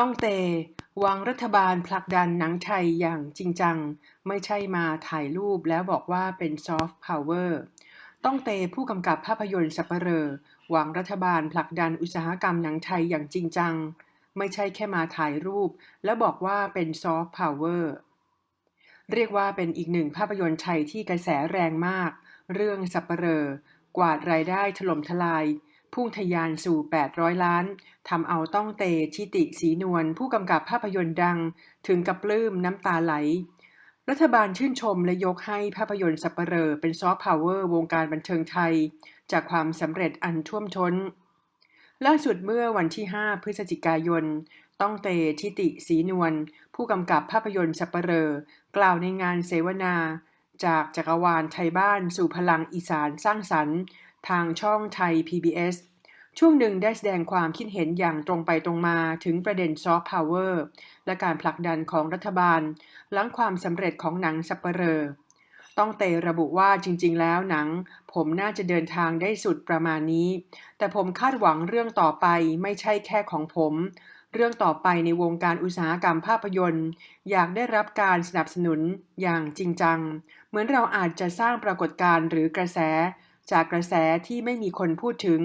ต้องเตวางรัฐบาลผลักดันหนังไทยอย่างจริงจัง ไม่ใช่มาถ่ายรูปแล้วบอกว่าเป็นซอฟต์พาวเวอร์ต้องเตผู้กำกับภาพยนตร์สัปเหร่อวางรัฐบาลผลักดันอุตสาหกรรมหนังไทยอย่างจริงจัง ไม่ใช่แค่มาถ่ายรูป แล้วบอกว่าเป็นซอฟต์พาวเวอร์เรียกว่าเป็นอีกหนึ่งภาพยนตร์ไทยที่กระแสแรงมาก เรื่องสัปเหร่อกวาดรายได้ถล่มทลาย พุ่งทะยานสู่ 800 ล้าน ทำเอาต้องเตชิติสีนวลผู้กำกับภาพยนตร์ดัง ถึงกับปลื้มน้ำตาไหล รัฐบาลชื่นชมและยกให้ภาพยนตร์สัปเหร่อเป็นซอฟต์พาวเวอร์วงการบันเทิงไทย จากความสำเร็จอันท่วมท้น ล่าสุดเมื่อวันที่ 5 พฤศจิกายน ต้องเตทิติสีนวลผู้กำกับภาพยนตร์สัปเหร่อกล่าวในงานเสวนา จากจักรวาลไทยบ้านสู่พลังอีสานสร้างสรรค์ ทางช่องไทย PBS ช่วงหนึ่งได้แสดงความคิดเห็นอย่างตรงไปตรงมาถึงประเด็นซอฟต์พาวเวอร์และการผลักดันของรัฐบาล หลังความสำเร็จของหนังสัปเหร่อต้องเตระบุว่าจริง ๆ แล้วหนัง ผมน่าจะเดินทางได้สุดประมาณนี้ แต่ผมคาดหวังเรื่องต่อไปไม่ใช่แค่ของผม เรื่องต่อไปในวงการอุตสาหกรรมภาพยนตร์ อยากได้รับการสนับสนุนอย่างจริงจัง เหมือนเราอาจจะสร้างปรากฏการณ์หรือกระแส จากกระแสที่ไม่มีคนพูดถึง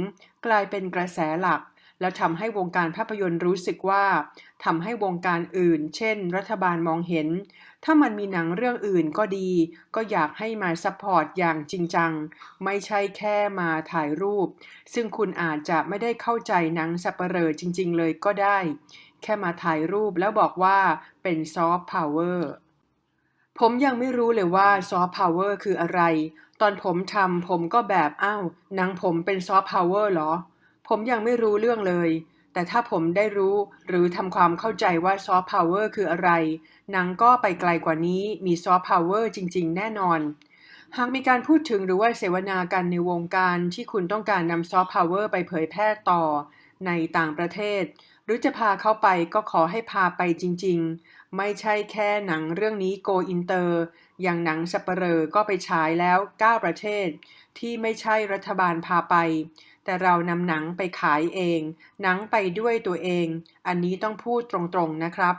กลายเป็นกระแสหลัก แล้วทำให้วงการภาพยนตร์รู้สึกว่าทำให้วงการอื่น เช่น รัฐบาลมองเห็น ถ้ามันมีหนังเรื่องอื่นก็ดี ก็อยากให้มาซัพพอร์ตอย่างจริงจัง ไม่ใช่แค่มาถ่ายรูป ซึ่งคุณอาจจะไม่ได้เข้าใจหนังสัปเหร่อจริง ๆ เลยก็ได้ แค่มาถ่ายรูปแล้วบอกว่าเป็นซอฟต์พาวเวอร์ ผมยังไม่รู้เลยว่าซอฟต์พาวเวอร์คืออะไร ตอนผมทำผมก็แบบอ้าวหนังผมเป็นซอฟต์พาวเวอร์เหรอ ผมยังไม่รู้เรื่องเลย แต่ถ้าผมได้รู้หรือทำความเข้าใจว่าซอฟต์พาวเวอร์คืออะไร หนังก็ไปไกลกว่านี้มีซอฟต์พาวเวอร์จริง ๆ แน่นอน หากมีการพูดถึงหรือว่าเสวนากันในวงการที่คุณต้องการนำซอฟต์พาวเวอร์ไปเผยแพร่ต่อ ในต่างประเทศ หรือจะพาเขาไปก็ขอให้พาไปจริง ๆ ไม่ใช่แค่หนังเรื่องนี้โกอินเตอร์ อย่างหนังสัปเหร่อก็ไปฉายแล้ว 9 ประเทศ ที่ไม่ใช่รัฐบาลพาไป แต่เรานำหนังไปขายเอง หนังไปด้วยตัวเอง อันนี้ต้องพูดตรงๆนะครับ